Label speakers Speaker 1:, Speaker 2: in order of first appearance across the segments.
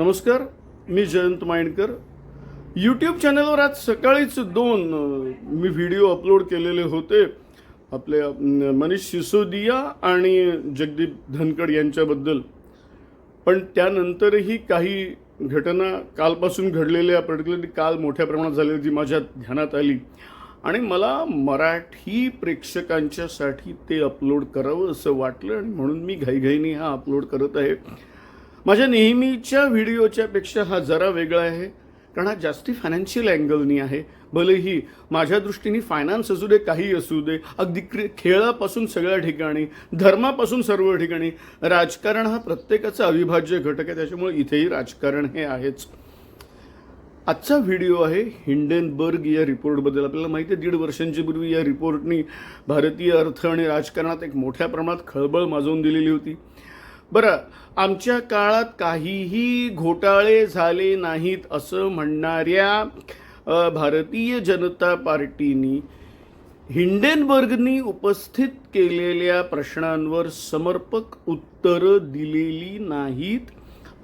Speaker 1: नमस्कार मी जयंत माइंडकर. यूट्यूब चॅनलवर आज सकाळीच दोन मी व्हिडिओ अपलोड केलेले होते. आपले मनीष सिसोदिया आणि जगदीप धनकड यांच्याबद्दल. पण त्यानंतरही काही घटना कालपासून घडलेल्या पर्टिक्युलरली काल मोठ्या प्रमाणात झालेली जी माझ्या ध्यानात आली. आणि मला मराठी प्रेक्षकांच्यासाठी ते अपलोड करावं असं वाटलं आणि म्हणून मी घाईघाईने हा अपलोड करत आहे. माझ्या नेहमीच्या व्हिडिओच्यापेक्षा हा जरा वेगळा आहे. कारण हा जास्ती फायनान्शियल अँगलनी आहे. भलेही माझ्या दृष्टीने फायनान्स असू दे काही असू दे अगदी क्रि खेळापासून सगळ्या ठिकाणी धर्मापासून सर्व ठिकाणी राजकारण हा प्रत्येकाचा अविभाज्य घटक आहे. त्याच्यामुळे इथेही राजकारण हे आहेच. आजचा व्हिडिओ आहे हिंडेनबर्ग या रिपोर्टबद्दल. आपल्याला माहिती आहे दीड वर्षांची पूर्वी या रिपोर्टनी भारतीय अर्थ आणि राजकारणात एक मोठ्या प्रमाणात खळबळ माजवून दिलेली होती. बरं आमच्या काळात काहीही घोटाळे झाले नाहीत असं म्हणणाऱ्या भारतीय जनता पार्टीनी हिंडेनबर्गनी उपस्थित केलेल्या प्रश्नांवर समर्पक उत्तरं दिलेली नाहीत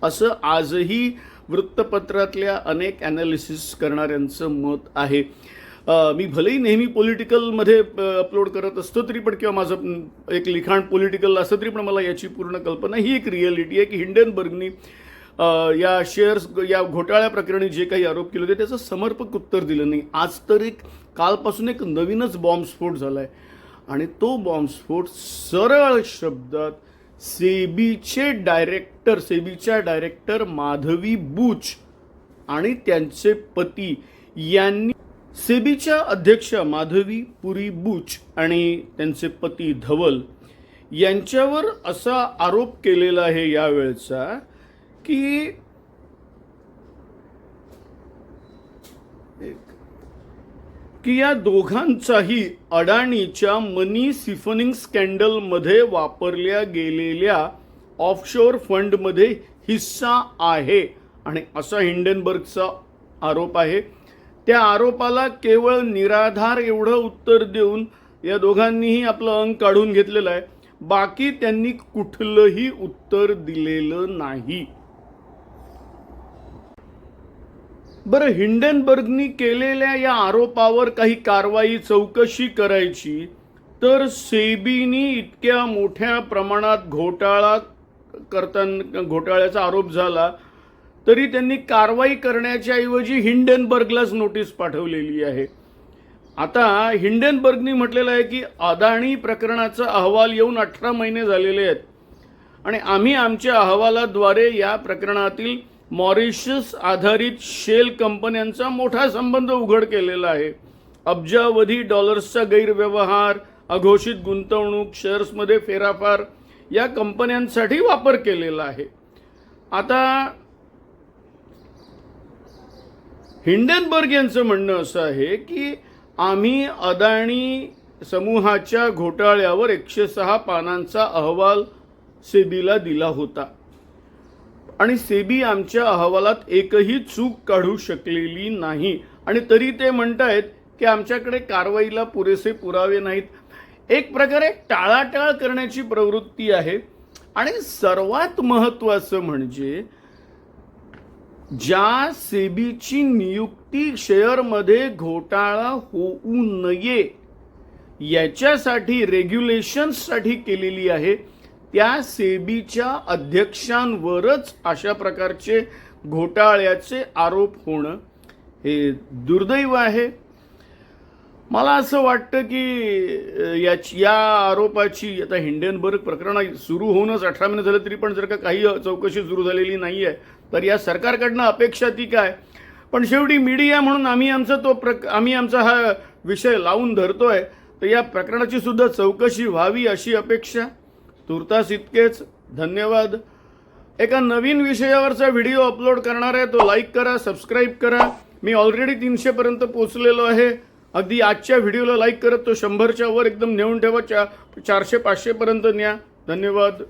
Speaker 1: असं आजही वृत्तपत्रातल्या अनेक ॲनालिसिस करणाऱ्यांचं मत आहे. मी भलेही नेहमी पॉलिटिकलमध्ये अपलोड करत असतो तरी पण किंवा माझं एक लिखाण पॉलिटिकल असतं तरी पण मला याची पूर्ण कल्पना ही एक रिॲलिटी आहे की हिंडेनबर्गनी या शेअर्स या घोटाळ्या प्रकरणी जे काही आरोप केले होते त्याचं समर्पक उत्तर दिलं नाही. आज तर एक कालपासून एक नवीनच बॉम्बस्फोट झाला आहे आणि तो बॉम्बस्फोट सरळ शब्दात सेबीचे डायरेक्टर सेबीच्या डायरेक्टर माधवी बूच आणि त्यांचे पती यांनी सेबीच्या अध्यक्ष माधवी पुरी बूच आणि त्यांचे पती धवल यांच्यावर असा आरोप केलेला आहे यावेळचा की की या दोघांचाही अडाणीच्या मनी सिफनिंग स्कॅन्डलमध्ये वापरल्या गेलेल्या ऑफशोअर फंडमध्ये हिस्सा आहे आणि असा हिंडनबर्गचा आरोप आहे. त्या आरोपाला केवळ निराधार एवढं उत्तर देऊन या दोघांनीही आपलं अंग काढून घेतलेलं आहे. बाकी त्यांनी कुठलंही उत्तर दिलेलं नाही. बरं हिंडनबर्गनी केलेल्या या आरोपावर काही कारवाई चौकशी करायची तर सेबीनी इतक्या मोठ्या प्रमाणात घोटाळा करताना घोटाळ्याचा आरोप झाला तरी त्यांनी कारवाई करण्याच्या ऐवजी हिंडनबर्गलाच नोटीस पाठवलेली आहे. आता हिंडनबर्गनी म्हटलेलं आहे की अदाणी प्रकरणाचा अहवाल येऊन अठरा महिने झालेले आहेत. आणि आम्ही आमच्या अहवालाद्वारे या प्रकरणातील मॉरिशस आधारित शेल कंपन्यांचा मोठा संबंध उघड केलेला आहे. अब्जावधी डॉलर्सचा गैरव्यवहार अघोषित गुंतवणूक शेअर्समध्ये फेराफार या कंपन्यांसाठी वापर केलेला आहे. आता हिंडनबर्ग यांचं म्हणणं असं आहे की आम्ही अदाणी समूहाच्या घोटाळ्यावर एकशे सहा पानांचा अहवाल सेबीला दिला होता. आणि सेबी आमच्या अहवालात एकही चूक काढू शकलेली नाही. आणि तरी ते म्हणतायत की आमच्याकडे कारवाईला पुरेसे पुरावे नाहीत. एक प्रकारे टाळाटाळ करण्याची प्रवृत्ती आहे. आणि सर्वात महत्त्वाचं म्हणजे ज्या सेबीची नियुक्ती शेअरमध्ये घोटाळा होऊ नये याच्यासाठी रेग्युलेशन्ससाठी केलेली आहे त्या सेबीच्या अध्यक्षांवरच अशा प्रकारचे घोटाळ्याचे आरोप होणं हे दुर्दैव आहे. मला असं वाटतं की याची या आरोपाची आता हिंडेनबर्ग प्रकरण सुरू होऊनच अठरा महिने झाले तरी पण जर का काही चौकशी सुरू झालेली नाही आहे तर या सरकारकडनं अपेक्षा ती काय? पण शेवटी मीडिया म्हणून आम्ही आमचा तो प्रक आम्ही आमचा हा विषय लावून धरतोय तर या प्रकरणाची सुद्धा चौकशी व्हावी अशी अपेक्षा? तुर्तास इतकेच. धन्यवाद. एका नवीन विषयावरचा व्हिडिओ अपलोड करणार आहे तो लाईक करा सबस्क्राईब करा. मी ऑलरेडी तीनशेपर्यंत पोचलेलो आहे. अगदी आजच्या व्हिडिओला लाईक करत तो शंभरच्या वर एकदम नेऊन ठेवा चा चारशे पाचशेपर्यंत न्या. धन्यवाद.